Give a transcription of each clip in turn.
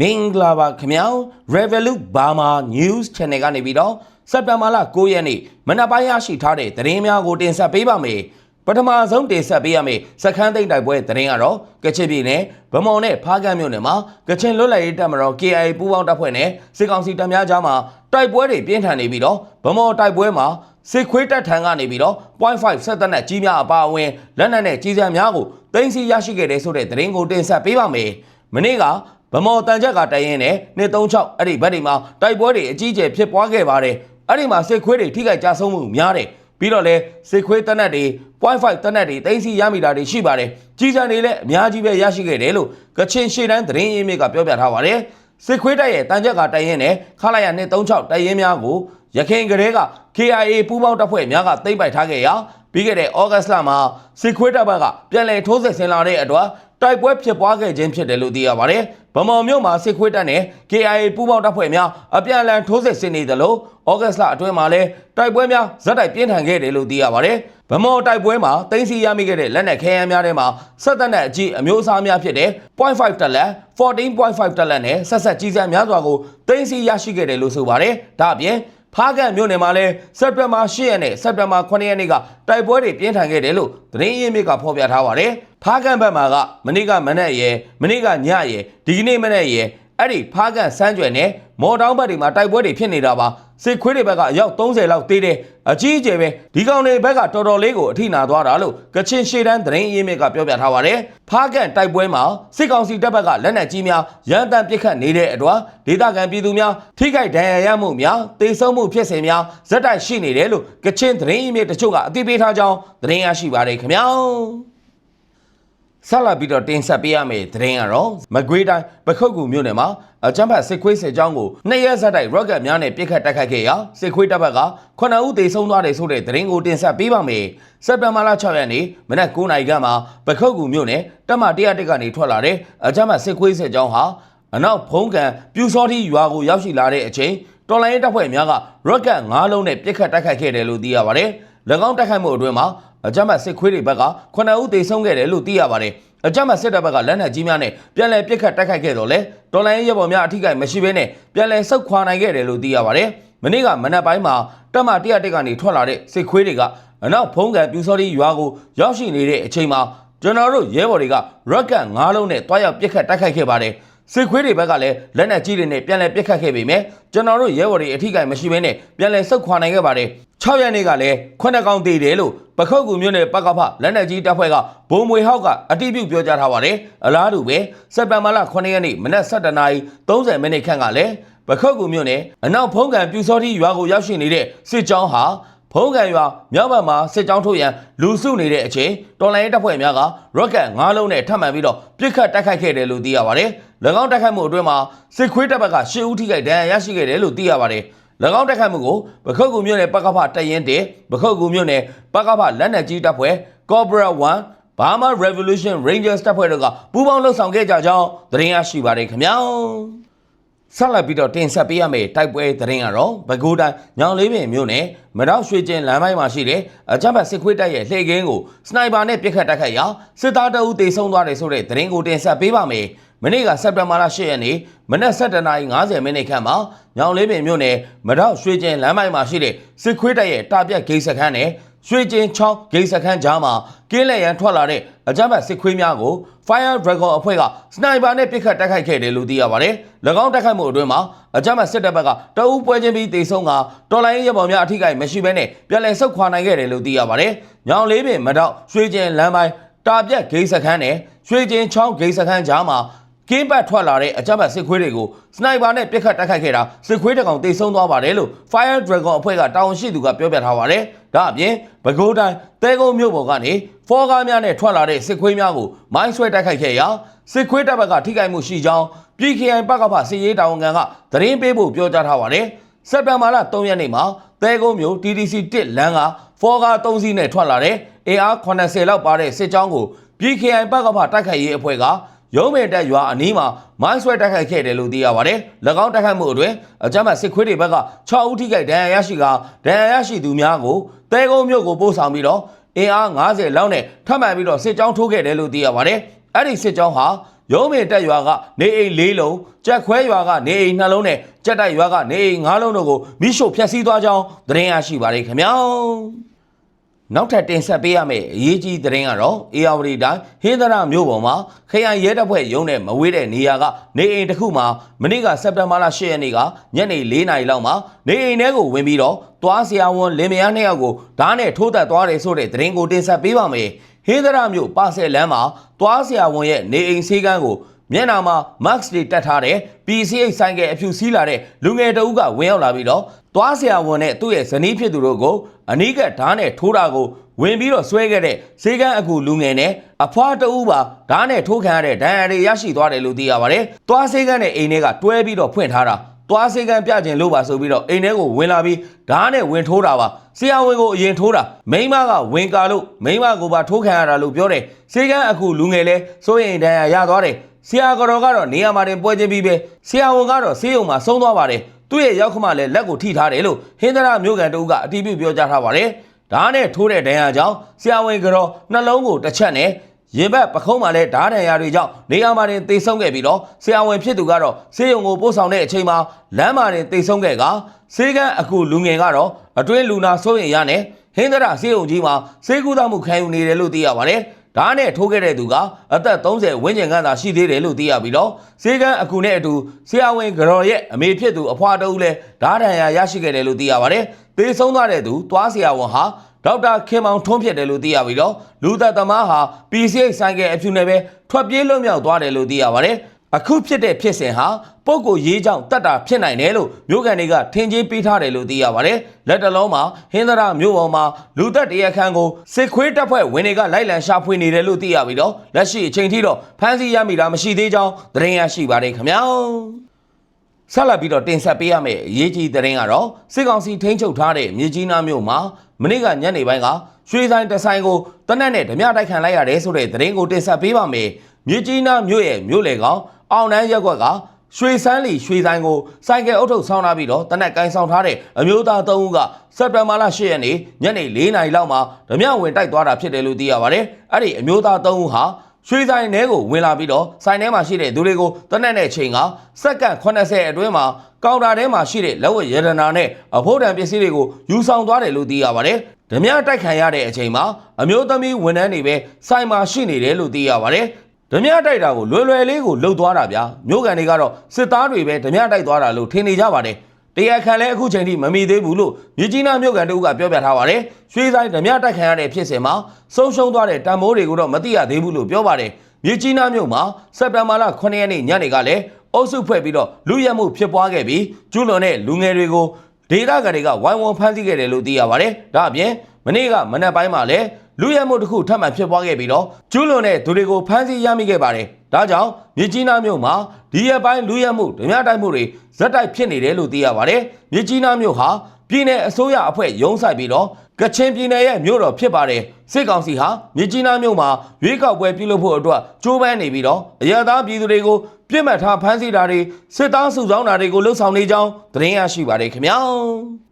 မင်္ဂလာပါခင်ဗျာ Revolut Burma News Channel ကနေပြီးတော့စက်တဘာလ9ရက်နေ့မနက်ပိုင်းရရှိထားတဲ့သတင်းများကိုတင်ဆက်ပေးပါမယ်ပထမဆုံးတင်ဆက်ပေးရမယ့်စခန်းသိမ်းတိုက်ပွဲသတင်းကတော့ကချင်ပြည်နယ်ဗမော်နဲ့ဖားကန့်မြို့နယ်မှာကချင်လွတ်လပ်ရေးတပ်မတော် KIA ပူးပေါင်းတပ်ဖွဲ့နဲ့စစ်ကောင်စီတပ်များကြားမှာတိုက်ပွဲတွေပြင်းထန်နေပြီးတော့ဗမော်တိုက်ပွဲမှာစစ်ခွေးတပ်ထံကနေပြီးတော့0.5ဆက်သက်နဲ့ကြီးများအပါအဝင်လက်နက်နဲ့ကြီးစံများကိုသိမ်းဆည်းရရှိခဲ့တဲ့ဆိုတဲ့သတင်းကိုတင်ဆက်ပေးပါမယ်မနေ့က ဗမော်တန်ချက်ကတိုင်ရင်နဲ့236အဲ့ဒီဘက်တွေမှာတိုက်ပွဲတွေအကြီးအကျယ်ဖြစ်ပွားခဲ့ပါတယ်အဲ့ဒီမှာစစ်ခွေးတွေထိခိုက်ကြဆုံးမှုများတယ်ပြီးတော့လဲစစ်ခွေးတက်နက်တွေ0.5တက်နက်တွေသိမ်းဆီးရမိတာတွေရှိပါတယ်ကြီးစံတွေလည်းအများကြီးပဲရရှိခဲ့တယ်လို့ကချင်ရှေ့တန်းသတင်းရင်းမြစ်ကပြောပြထားပါတယ်စစ်ခွေးတိုက်ရဲ့တန်ချက်ကတိုင်ရင်နဲ့ခလာရ236တိုင်ရင်များကိုရခိုင်ကလေးက KIA ပူးပေါင်းတပ်ဖွဲ့များကသိမ်းပိုက်ထားခဲ့ရာပြီးခဲ့တဲ့ဩဂတ်လမှာစစ်ခွေးတပ်ဘက်ကပြန်လည်ထိုးစစ်ဆင်လာတဲ့အတွက် တိုက်ပွဲဖြစ်ပွားခဲ့ခြင်းဖြစ်တယ်လို့သိရပါတယ်။ဗမော်မြို့မှာစစ်ခွေးတပ်နဲ့ KIA ပူးပေါင်းတပ်ဖွဲ့များအပြန်အလှန်ထိုးစစ်ဆင်နေသလိုဩဂတ်လအတွင်းမှာလည်းတိုက်ပွဲများဇက်တိုက်ပြင်းထန်ခဲ့တယ်လို့သိရပါတယ်။ဗမော်တိုက်ပွဲမှာတင်စီရမိခဲ့တဲ့လက်နက်ခဲယမ်းများထဲမှာဆက်သက်နဲ့အကြီးအမျိုးအစားများဖြစ်တဲ့0.5တက်လက်14.5တက်လက်နဲ့ဆက်ဆက်ကြီးစံများစွာကိုတင်စီရရှိခဲ့တယ်လို့ဆိုပါတယ်။ဒါအပြင် ဖားကန့်မြို့နယ်မှာလည်းစက်တင်ဘာ10ရက်နဲ့စက်တင်ဘာ9ရက်နေ့ကတိုက်ပွဲတွေပြင်းထန်ခဲ့တယ်လို့သတင်းရင်းမြစ်ကဖော်ပြထားပါတယ်။ဖားကန့်ဘက်မှာကမနေ့ကမနက်ရယ်မနေ့ကညရယ်ဒီကနေ့မနက်ရယ်အဲ့ဒီဖားကန့်စမ်းကြွယ်နဲ့ မော်တောင်းဘက်တွေမှာတိုက်ပွဲတွေဖြစ်နေတာပါစစ်ခွေးတွေဘက်ကအယောက်30လောက်တေးတယ်အကြီးအကျယ်ပဲဒီကောင်တွေဘက်ကတော်တော်လေးကိုအထိနာသွားတာလို့ကချင်ရှေ့တန်းသတင်းရင်းမြစ်ကပြောပြထားပါတယ်ဖားကန့်တိုက်ပွဲမှာစစ်ကောင်စီတပ်ဘက်ကလက်နက်ကြီးများရန်တမ်းပစ်ခတ်နေတဲ့အတွက်ဒေသခံပြည်သူများထိခိုက်ဒဏ်ရာရမှုများတေဆုံးမှုဖြစ်စဉ်များဇက်တိုက်ရှိနေတယ်လို့ကချင်သတင်းရင်းမြစ်တချို့ကအသိပေးထားကြောင်းသတင်းရရှိပါတယ်ခင်ဗျာ ဆက်လက်ပြီးတော့တင်ဆက်ပေးရမယ့်သတင်းကတော့မကွေးတိုင်းပခုတ်ကူမြို့နယ်မှာအကြမ်းဖက်စစ်ခွေးစစ်ကြောင်းကိုနှစ်ရက်ဆက်တိုက်ရော့ကတ်များနဲ့ပစ်ခတ်တိုက်ခိုက်ခဲ့ရာစစ်ခွေးတပ်ဘက်က9ဦးသေဆုံးသွားတယ်ဆိုတဲ့သတင်းကိုတင်ဆက်ပေးပါမယ်။စက်တင်ဘာလ6ရက်နေ့မနက်9:00နာရီခန့်မှာပခုတ်ကူမြို့နယ်တပ်မ101ကနေထွက်လာတဲ့အကြမ်းဖက်စစ်ခွေးစစ်ကြောင်းဟာအနောက်ဖုံးကန်ပြူစောတိရွာကိုရောက်ရှိလာတဲ့အချိန်တော်လိုင်းတပ်ဖွဲ့များကရော့ကတ်9လုံးနဲ့ပစ်ခတ်တိုက်ခိုက်ခဲ့တယ်လို့သိရပါတယ်။၎င်းတိုက်ခိုက်မှုအတွင်းမှာ အကြမ်းဖက်စစ်ခွေးတွေဘက်က9ဦးသေဆုံးခဲ့တယ်လို့သိရပါတယ်။အကြမ်းဖက်စစ်တပ်ဘက်ကလက်နက်ကြီးများနဲ့ပြန်လည်ပစ်ခတ်တိုက်ခိုက်ခဲ့တော့လေတော်လိုင်းရဲဘော်များအထိကိမရှိဘဲနဲ့ပြန်လည်ဆုတ်ခွာနိုင်ခဲ့တယ်လို့သိရပါတယ်။မနေ့ကမနက်ပိုင်းမှာတပ်မ101ကနေထွက်လာတဲ့စစ်ခွေးတွေကအနောက်ဖုံးကန်ပြူစောတိရွာကိုရောက်ရှိနေတဲ့အချိန်မှာကျွန်တော်တို့ရဲဘော်တွေကရော့ကတ်9လုံးနဲ့တွားရောက်ပစ်ခတ်တိုက်ခိုက်ခဲ့ပါတယ်။စစ်ခွေးတွေဘက်ကလည်းလက်နက်ကြီးတွေနဲ့ပြန်လည်ပစ်ခတ်ခဲ့ပေမဲ့ကျွန်တော်တို့ရဲဘော်တွေအထိကိမရှိဘဲနဲ့ပြန်လည်ဆုတ်ခွာနိုင်ခဲ့ပါတယ်။6ရက်နေ့ကလည်းခုနှစ်ကောင်တည်တယ်လို့ပ ခုတ်ကူမြို့နယ်ပကဖလက်နက်ကြီးတပ်ဖွဲ့ကဘုံမွေဟောက်ကအတိပြုပြောကြားထားပါတယ်။အလားတူပဲစက်တဘာလ9ရက်နေ့မနက်7:30မိနစ်ခန့်ကလည်းပခုတ်ကူမြို့နယ်အနောက်ဖုံးကန်ပြူစောတိရွာကိုရောက်ရှိနေတဲ့စစ်ကြောင်းဟာဖုံးကန်ရွာမြောက်ဘက်မှာစစ်ကြောင်းထုတ်ရန်လူစုနေတဲ့အချိန်တော်လိုင်းတပ်ဖွဲ့များကရော့ကတ်9လုံးနဲ့ထပ်မံပြီးတော့ပြစ်ခတ်တိုက်ခိုက်ခဲ့တယ်လို့သိရပါတယ်။၎င်းတိုက်ခိုက်မှုအတွင်းမှာစစ်ခွေးတပ်ဘက်က10ဦးထိခိုက်ဒဏ်ရာရရှိခဲ့တယ်လို့သိရပါတယ်။၎ င်းတိုက်ခိုက်မှုကိုပခုတ်ကူမြို့နယ်ပကဖတရင်တေပခုတ်ကူမြို့နယ်ပကဖလက်နက်ကြီးတပ်ဖွဲ့ Cobra 1 Burma Revolution Rangers တပ်ဖွဲ့တို့ကပူးပေါင်းလှုပ်ဆောင်ခဲ့ကြကြောင်းသတင်းရရှိပါတယ်ခင်ဗျာဆက်လက်ပြီးတော့တင်ဆက်ပေးရမယ့်တိုက်ပွဲသတင်းကတော့ဘကိုးတိုင်းညောင်လေးပင်မြို့နယ်မတော့ရွှေကျင်လမ်းပိုင်းမှာရှိတဲ့အကြမ်းဖက်စစ်ခွေးတပ်ရဲ့လှေကင်းကိုစနိုက်ပါနဲ့ပစ်ခတ်တိုက်ခိုက်ရာစစ်သားတအုပ်တေဆုံးသွားတယ်ဆိုတဲ့သတင်းကိုတင်ဆက်ပေးပါမယ် မနေ့ကစက်တင်ဘာလ10ရက်နေ့မနက်7:50မိနစ်ခန့်မှာညောင်လေးပင်မြို့နယ်မတော့ရွှေကျင်လမ်းပိုင်းမှာရှိတဲ့စစ်ခွေးတပ်ရဲ့တာပြက်ဂိတ်စခန်းနဲ့ရွှေကျင်ချောင်းဂိတ်စခန်းကြားမှာကင်းလက်ရန်ထွက်လာတဲ့အကြမ်းဖက်စစ်ခွေးများကို Fire Dragon အဖွဲ့ကစနိုက်ပါနဲ့ပစ်ခတ်တိုက်ခိုက်ခဲ့တယ်လို့သိရပါတယ်။၎င်းတိုက်ခိုက်မှုအတွင်းမှာအကြမ်းဖက်စစ်တပ်ဘက်ကတအူးပွဲချင်းပြီးတေဆုံးကတော်လိုင်းရဲဘော်များအထိကိမရှိဘဲနဲ့ပြန်လည်ဆုတ်ခွာနိုင်ခဲ့တယ်လို့သိရပါတယ်။ညောင်လေးပင်မတော့ရွှေကျင်လမ်းပိုင်းတာပြက်ဂိတ်စခန်းနဲ့ရွှေကျင်ချောင်းဂိတ်စခန်းကြားမှာ ကင်းပတ်ထွက်လာတဲ့အကြမ်းဖက်စစ်ခွေးတွေကိုစနိုက်ပါနဲ့ပစ်ခတ်တိုက်ခိုက်ခဲ့တာစစ်ခွေးတစ်ကောင်တေဆုံးသွားပါတယ်လို့ Fire Dragon အဖွဲ့ကတာဝန်ရှိသူကပြောပြထားပါတယ်။ဒါအပြင်ပဲခူးတိုင်းတဲကုန်းမြို့ပေါ်ကနေဖောကားများနဲ့ထွက်လာတဲ့စစ်ခွေးများကိုမိုင်းဆွဲတိုက်ခိုက်ခဲ့ရာစစ်ခွေးတပ်ဘက်ကထိခိုက်မှုရှိကြောင်းပြည်ခိုင်ပကဖစစ်ရေးတာဝန်ခံကသတင်းပေးဖို့ပြောကြားထားပါတယ်။စက်တင်ဘာလ3ရက်နေ့မှာတဲကုန်းမြို့ TDC 1လမ်းကဖောကား3စီးနဲ့ထွက်လာတဲ့ AR 80လောက်ပါတဲ့စစ်ကြောင်းကိုပြည်ခိုင်ပကဖတိုက်ခိုက်ရေးအဖွဲ့က ရုံးမေတက်ရွာအနီးမှာမိုင်းဆွဲတိုက်ခိုက်ခဲ့တယ်လို့သိရပါတယ်။၎င်းတိုက်ခိုက်မှုအတွင်းအကြမ်းဖက်စစ်ခွေးတွေဘက်က6ဦးထိခိုက်ဒဏ်ရာရရှိကဒဏ်ရာရရှိသူများကိုတဲကုန်းမြို့ကိုပို့ဆောင်ပြီးတော့အင်အား90လောက်နဲ့ထပ်မံပြီးတော့စစ်ကြောင်းထိုးခဲ့တယ်လို့သိရပါတယ်။အဲ့ဒီစစ်ကြောင်းဟာရုံးပင်တက်ရွာကနေအိမ်၄လုံးကြက်ခွဲရွာကနေအိမ်2လုံးနဲ့ကြက်တိုက်ရွာကနေအိမ်5လုံးတို့ကိုမိရှို့ဖျက်ဆီးသွားကြောင်းသတင်းရရှိပါတယ်ခင်ဗျာ နောက်ထပ်တင်ဆက်ပေးရမယ့်အရေးကြီးသတင်းကတော့အေယာဝတီတိုင်းဟင်းသရမြို့ပေါ်မှာခရိုင်ရဲတပ်ဖွဲ့ရုံးနဲ့မဝေးတဲ့နေရာကနေအိမ်တစ်ခုမှာမနေ့ကစက်တင်ဘာလ10ရက်နေ့ကညနေ4နာရီလောက်မှာနေအိမ်ထဲကိုဝင်ပြီးတော့သွားဆရာဝန်လင်မယားနှစ်ယောက်ကိုဓာတ်နဲ့ထိုးသက်သွားတယ်ဆိုတဲ့သတင်းကိုတင်ဆက်ပေးပါမယ်ဟင်းသရမြို့ပါဆယ်လမ်းမှာသွားဆရာဝန်ရဲ့နေအိမ်ဆေးကန်းကိုမျက်နှာမှာ mask တွေတက်ထားတဲ့ PCH ဆိုင်ကအဖြူစီးလာတဲ့လူငယ်တအုပ်ကဝင်ရောက်လာပြီးတော့သွားဆရာဝန်နဲ့သူ့ရဲ့ဇနီးဖြစ်သူတို့ကိုအနီးကပ်ဓာတ်နဲ့ထိုးတာကိုဝင်ပြီးတော့ဆွဲခဲ့တဲ့ဈေးကန်းအကူလူငယ်နဲ့အဖွားတအုပ်ပါဓာတ်နဲ့ထိုးခံရတဲ့ဒဏ်ရာတွေရရှိသွားတယ်လို့သိရပါတယ်။သွားဈေးကန်းနဲ့အိမ်ထဲကတွဲပြီးတော့ဖွင့်ထားတာသွားဈေးကန်းပြကျင်လို့ပါဆိုပြီးတော့အိမ်ထဲကိုဝင်လာပြီးဓာတ်နဲ့ဝင်ထိုးတာပါဆရာဝန်ကိုအရင်ထိုးတာမိန်းမကဝင်ကာလို့မိန်းမကိုပါထိုးခံရတာလို့ပြောတယ်ဈေးကန်းအကူလူငယ်လဲစိုးရင်ဒဏ်ရာရသွားတယ် ဆရာကတော့ကတော့နေရာမှာတင်ပွဲချင်းပြီးပဲဆရာဝန်ကတော့ဆေးရုံမှာဆုံးသွားပါတယ်သူ့ရဲ့ရောက်ခမလည်းလက်ကိုထိထားတယ်လို့ဟင်္ဒရာမြို့ကန်တူကအတီးပြုပြောကြားထားပါတယ်ဓာတ်နဲ့ထိုးတဲ့ဒဏ်ရာကြောင့်ဆရာဝန်ကတော့နှလုံးကိုတစ်ချက်နဲ့ရင်ဘတ်ပခုံးမှာလည်းဓာတ်ဒဏ်ရာတွေကြောင့်နေရာမှာတင်သေဆုံးခဲ့ပြီးတော့ဆရာဝန်ဖြစ်သူကတော့ဆေးရုံကိုပို့ဆောင်တဲ့အချိန်မှာလမ်းမှာတင်သေဆုံးခဲ့ကဆေးကန်းအခုလူငယ်ကတော့အတွင်းလူနာစိုးရင်ရနဲ့ဟင်္ဒရာဆေးရုံကြီးမှာဆေးကုသမှုခံယူနေတယ်လို့သိရပါတယ် ဓာတ်နဲ့ထိုးခဲ့တဲ့သူကအသက်30ဝန်းကျင်ခန့်သာရှိသေးတယ်လို့သိရပြီးတော့ဈေးကန်းအခုနဲ့အတူဆရာဝန်ကတော်ရဲ့အမေဖြစ်သူအဖွားတဦးလည်းဓာတ်ဒဏ်ရာရရှိခဲ့တယ်လို့သိရပါတယ်။သေဆုံးသွားတဲ့သူသွားဆရာဝန်ဟာဒေါက်တာခင်မောင်ထွန်းဖြစ်တယ်လို့သိရပြီးတော့လူသက်သမားဟာ PCH ဆိုင်ကအဖြူနဲ့ပဲထွက်ပြေးလွတ်မြောက်သွားတယ်လို့သိရပါတယ်။ အခုဖြစ်တဲ့ဖြစ်စဉ်ဟာပုပ်ကိုရေးကြောင့်တတ်တာဖြစ်နိုင်တယ်လို့မြို့ကန်တွေကထင်ကြီးပေးထားတယ်လို့သိရပါတယ်။လက်တလုံးမှာဟင်းသရမြို့ပေါ်မှာလူသက်တရခန့်ကိုစစ်ခွေးတပ်ဖွဲ့ဝင်တွေကလိုက်လံရှာဖွေနေတယ်လို့သိရပြီးတော့လက်ရှိအချိန်ထိတော့ဖမ်းဆီးရမိတာမရှိသေးကြောင်းသတင်းရရှိပါတယ်ခင်ဗျာ။ဆက်လက်ပြီးတော့တင်ဆက်ပေးရမယ့်အရေးကြီးသတင်းကတော့စစ်ကောင်စီထိန်းချုပ်ထားတဲ့မြေကြီးနားမြို့မှာမနေ့ကညနေပိုင်းကရွှေဆိုင်တဆိုင်ကိုတနက်နဲ့ဓမြတိုက်ခံလိုက်ရတယ်ဆိုတဲ့သတင်းကိုတင်ဆက်ပေးပါမယ်။မြေကြီးနားမြို့ရဲ့မြို့လေကောင် အောင်နန်းရက်ကွက်ကရွှေစန်းလီရွှေဆိုင်ကိုစိုက်ကယ်အုပ်ထုတ်ဆောင်းထားပြီးတော့တနက်ကိုင်းဆောင်ထားတဲ့အမျိုးသား၃ဦးကစက်တင်ဘာလ10ရက်နေ့ညနေ4နာရီလောက်မှာဓမြဝင်တိုက်သွားတာဖြစ်တယ်လို့သိရပါတယ်။အဲ့ဒီအမျိုးသား၃ဦးဟာရွှေဆိုင်ထဲကိုဝင်လာပြီးတော့ဆိုင်ထဲမှာရှိတဲ့သူတွေကိုတနက်နဲ့ချိန်ကစက္ကန့်80အတွင်းမှာကောင်တာထဲမှာရှိတဲ့လက်ဝတ်ရတနာနဲ့အဖို့တံပစ္စည်းတွေကိုယူဆောင်သွားတယ်လို့သိရပါတယ်။ဓမြတိုက်ခံရတဲ့အချိန်မှာအမျိုးသမီးဝန်ထမ်းတွေပဲဆိုင်မှာရှိနေတယ်လို့သိရပါတယ်။ ဓမြတိုက်တာကိုလွယ်လွယ်လေးကိုလှုပ်သွားတာဗျာမြို့ကန်တွေကတော့စစ်သားတွေပဲဓမြတိုက်သွားတာလို့ထင်နေကြပါတယ်တရားခံလည်းအခုချိန်ထိမမီသေးဘူးလို့မြကြီးနားမြို့ကန်တို့ကပြောပြထားပါတယ်ရွှေဆိုင်ဓမြတိုက်ခံရတဲ့ဖြစ်စဉ်မှာဆုံးရှုံးသွားတဲ့တံမိုးတွေကိုတော့မသိရသေးဘူးလို့ပြောပါတယ်မြကြီးနားမြို့မှာစက်တင်ဘာလ9ရက်နေ့ညနေကလည်းအုပ်စုဖွဲ့ပြီးတော့လူရဲမှုဖြစ်ပွားခဲ့ပြီးကျူးလွန်တဲ့လူငယ်တွေကိုဒေသခံတွေကဝိုင်းဝန်းဖမ်းဆီးခဲ့တယ်လို့သိရပါတယ်ဒါအပြင် မနေ့ကမနက်ပိုင်းမှာလည်းလူရဲမှုတစ်ခုထပ်မံဖြစ်ပွားခဲ့ပြီးတော့ကျူးလွန်တဲ့သူတွေကိုဖမ်းဆီးရမိခဲ့ပါတယ်။ဒါကြောင့်မြကြီးနားမြို့မှာဒီရက်ပိုင်းလူရဲမှုဓမြတိုက်မှုတွေဇက်တိုက်ဖြစ်နေတယ်လို့သိရပါတယ်။မြကြီးနားမြို့ဟာပြည်내အစိုးရအဖွဲ့ရုံးဆိုင်ပြီးတော့ကချင်ပြည်နယ်ရဲ့မြို့တော်ဖြစ်ပါတယ်။စစ်ကောင်စီဟာမြကြီးနားမြို့မှာရွေးကောက်ပွဲပြုလုပ်ဖို့အတွက်ကြိုးပမ်းနေပြီးတော့အရသာပြည်သူတွေကိုပြစ်မှတ်ထားဖမ်းဆီးတာတွေစစ်သားစုဆောင်းတာတွေကိုလှုပ်ဆောင်နေကြောင်းသတင်းရရှိပါတယ်ခင်ဗျာ။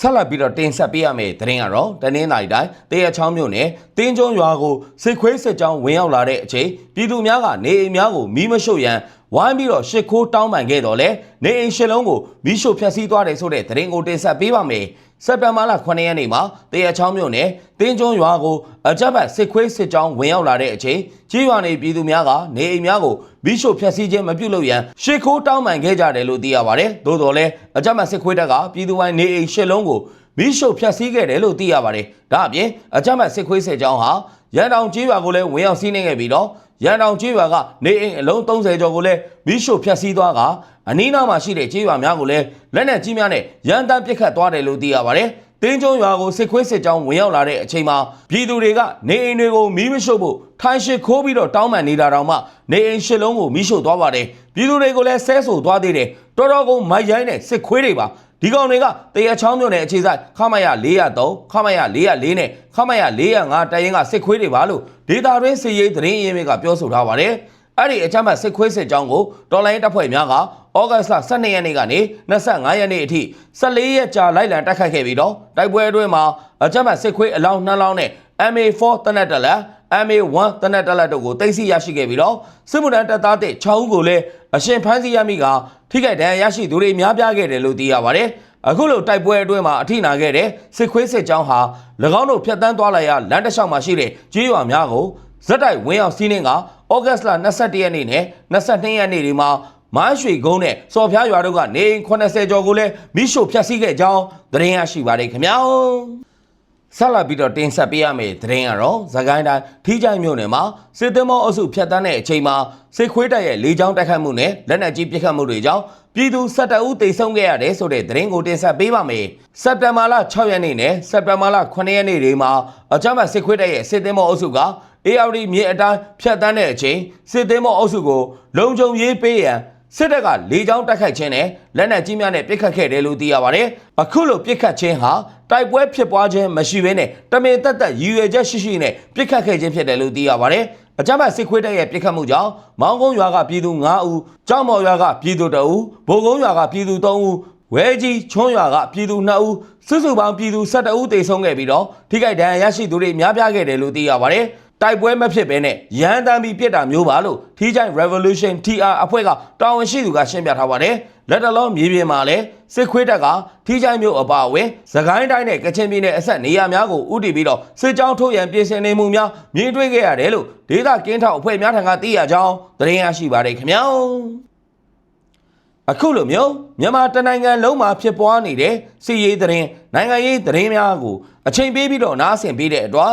ဆက်လက်ပြီးတော့တင်ဆက်ပေးရမယ့်သတင်းကတော့တနင်္လာရီတိုင်းတေရချောင်းမြို့နယ်တင်းကျွန်းရွာကိုစစ်ခွေးစစ်ကြောင်းဝင်ရောက်လာတဲ့အချိန်ပြည်သူများကနေအိမ်များကိုမီးမရှို့ရန် ဝိုင်းပြီးတော့ရှစ်ခိုးတောင်းပန်ခဲ့တော့လဲနေအိမ်ရှစ်လုံးကိုမီးရှို့ဖျက်ဆီးသွားတယ်ဆိုတဲ့သတင်းကိုတင်ဆက်ပေးပါမယ်စက်တင်ဘာလ9ရက်နေ့မှာတေရချောင်းမြို့နယ်တင်းကျွန်းရွာကိုအကြက်ဘတ်စစ်ခွေးစစ်ကြောင်းဝင်ရောက်လာတဲ့အချိန်ကြီးရွာနေပြည်သူများကနေအိမ်များကိုမီးရှို့ဖျက်ဆီးခြင်းမပြုလုပ်ရန်ရှစ်ခိုးတောင်းပန်ခဲ့ကြတယ်လို့သိရပါတယ်သို့တော်လဲအကြက်ဘတ်စစ်ခွေးတပ်ကပြည်သူပိုင်းနေအိမ်ရှစ်လုံးကိုမီးရှို့ဖျက်ဆီးခဲ့တယ်လို့သိရပါတယ်။ဒါအပြင်အကြမ်းဖက်စစ်ခွေးစစ်ကြောင်းဟာရန်တောင်ကြီးရွာကိုလည်းဝင်ရောက်စီးနှင်းခဲ့ပြီးတော့ ရန်တောင်ကြီးရွာကနေအိမ်အလုံး30ကျော်ကိုလည်းမီးရှို့ဖျက်ဆီးသွားကအနီးနားမှာရှိတဲ့ကြီးရွာများကိုလည်းလက်နက်ကြီးများနဲ့ရန်တမ်းပစ်ခတ်သွားတယ်လို့သိရပါတယ်။တင်းကျုံရွာကိုစစ်ခွေးစစ်ကြောင်းဝင်ရောက်လာတဲ့အချိန်မှာပြည်သူတွေကနေအိမ်တွေကိုမီးမရှို့ဖို့ထိုင်ရှိခိုးပြီးတော့တောင်းပန်နေတာတောင်မှနေအိမ်ရှစ်လုံးကိုမီးရှို့သွားပါတယ်။ပြည်သူတွေကိုလည်းဆဲဆိုသွားသေးတယ်။တော်တော်ကိုမိုက်ရိုင်းတဲ့စစ်ခွေးတွေပါ။ ဒီကောင်တွေကတရချောင်းမြို့နယ်အခြေဆိုင်ခမရ403ခမရ404နဲ့ခမရ405တိုင်ရင်ကစစ်ခွေးတွေပါလို့ဒေတာတွင်းစစ်ရေးသတင်းရင်းမြစ်ကပြောဆိုထားပါတယ်။အဲ့ဒီအချမ်းဘတ်စစ်ခွေးစစ်ကြောင်းကိုတော်လိုင်းတပ်ဖွဲ့များကဩဂတ်စ်လ12ရက်နေ့ကနေ25ရက်နေ့အထိ14ရက်ကြာလိုက်လံတိုက်ခိုက်ခဲ့ပြီးတော့တိုက်ပွဲအတွင်းမှာအချမ်းဘတ်စစ်ခွေးအလောင်း2လောင်းနဲ့ MA4 တနက်တလက် MA1 တနက်တက်လက်တို့ကိုတင်စီရရှိခဲ့ပြီးတော့စစ်မှုထမ်းတပ်သားတဲ့6ဦးကိုလည်းအရှင်ဖမ်းဆီးရမိကထိခိုက်ဒဏ်ရာရရှိသူတွေများပြားခဲ့တယ်လို့သိရပါတယ်အခုလိုတိုက်ပွဲအတွင်းမှာအထိနာခဲ့တဲ့စစ်ခွေးစစ်ကြောင်းဟာ၎င်းတို့ဖျက်ဆီးသွားလိုက်ရလမ်းတစ်လျှောက်မှာရှိတဲ့ကြေးရွာများကိုဇက်တိုက်ဝင်းအောင်စီးနှင်းကဩဂတ်စ်လ22ရက်နေ့နဲ့22ရက်နေ့ဒီမှာမန်းရွှေကုန်းနဲ့စော်ဖျားရွာတို့ကနေအိမ်80ကျော်ကိုလည်းမိရှို့ဖျက်ဆီးခဲ့ကြောင်းသတင်းရရှိပါတယ်ခင်ဗျာ ဆက်လက်ပြီးတော့တင်ဆက်ပေးရမယ့်သတင်းကတော့သခိုင်းတိုင်းထီးချိုင်မြို့နယ်မှာစစ်သည်မောအုပ်စုဖျက်ဆီးတဲ့အချိန်မှာစစ်ခွေးတပ်ရဲ့လေကြောင်းတိုက်ခတ်မှုနဲ့လက်နက်ကြီးပစ်ခတ်မှုတွေကြောင့်ပြည်သူ12ဦးသေဆုံးခဲ့ရတယ်ဆိုတဲ့သတင်းကိုတင်ဆက်ပေးပါမယ်စက်တင်ဘာလ6ရက်နေ့နဲ့စက်တင်ဘာလ9ရက်နေ့တွေမှာအကြမ်းဖက်စစ်ခွေးတပ်ရဲ့စစ်သည်မောအုပ်စုက ARD မြေအတိုင်းဖြတ်တန်းတဲ့အချိန်စစ်သည်မောအုပ်စုကိုလုံခြုံရေးပေးရန် စစ်တပ်ကလေကြောင်းတိုက်ခိုက်ခြင်းနဲ့လက်နက်ကြီးများနဲ့ပစ်ခတ်ခဲ့တယ်လို့သိရပါတယ်။အခုလိုပစ်ခတ်ခြင်းဟာတိုက်ပွဲဖြစ်ပွားခြင်းမရှိဘဲနဲ့တမင်တက်တက်ရည်ရွယ်ချက်ရှိရှိနဲ့ပစ်ခတ်ခဲ့ခြင်းဖြစ်တယ်လို့သိရပါတယ်။အကြမ်းဖက်စစ်ခွေးတပ်ရဲ့ပစ်ခတ်မှုကြောင့်မောင်းကုန်းရွာကပြည်သူ9ဦး၊ကြောက်မော်ရွာကပြည်သူ2ဦး၊ဘိုကုန်းရွာကပြည်သူ3ဦးဝဲကြီးချွန်းရွာကပြည်သူ2ဦးစုစုပေါင်းပြည်သူ12ဦးသေဆုံးခဲ့ပြီးတော့ထိခိုက်ဒဏ်ရာရရှိသူတွေများပြားခဲ့တယ်လို့သိရပါတယ်။ တိုက်ပွဲမဖြစ်ဘဲနဲ့ရန်တမ်းပြီးပြစ်တာမျိုးပါလို့ထီးချိုင် Revolution TR အဖွဲ့ကတာဝန်ရှိသူကရှင်းပြထားပါတယ်။လက်တလုံးမြေပြင်မှာလည်းစစ်ခွေးတပ်ကထီးချိုင်မျိုးအပါအဝင်သခိုင်းတိုင်းနဲ့ကချင်ပြည်နယ်အဆက်နေရာများကိုဥတီပြီးတော့စစ်ကြောင်းထုတ်ရန်ပြင်ဆင်နေမှုများမြင်တွေ့ခဲ့ရတယ်လို့ဒေသကင်းထောက်အဖွဲ့များထံကသိရကြောင်းသတင်းရရှိပါတယ်ခင်ဗျာ။အခုလိုမျိုးမြန်မာတနိုင်ငံလုံးမှာဖြစ်ပွားနေတဲ့စီရေးသတင်းနိုင်ငံရေးသတင်းများကိုအချိန်ပေးပြီးတော့နားဆင်ပေးတဲ့အတွက်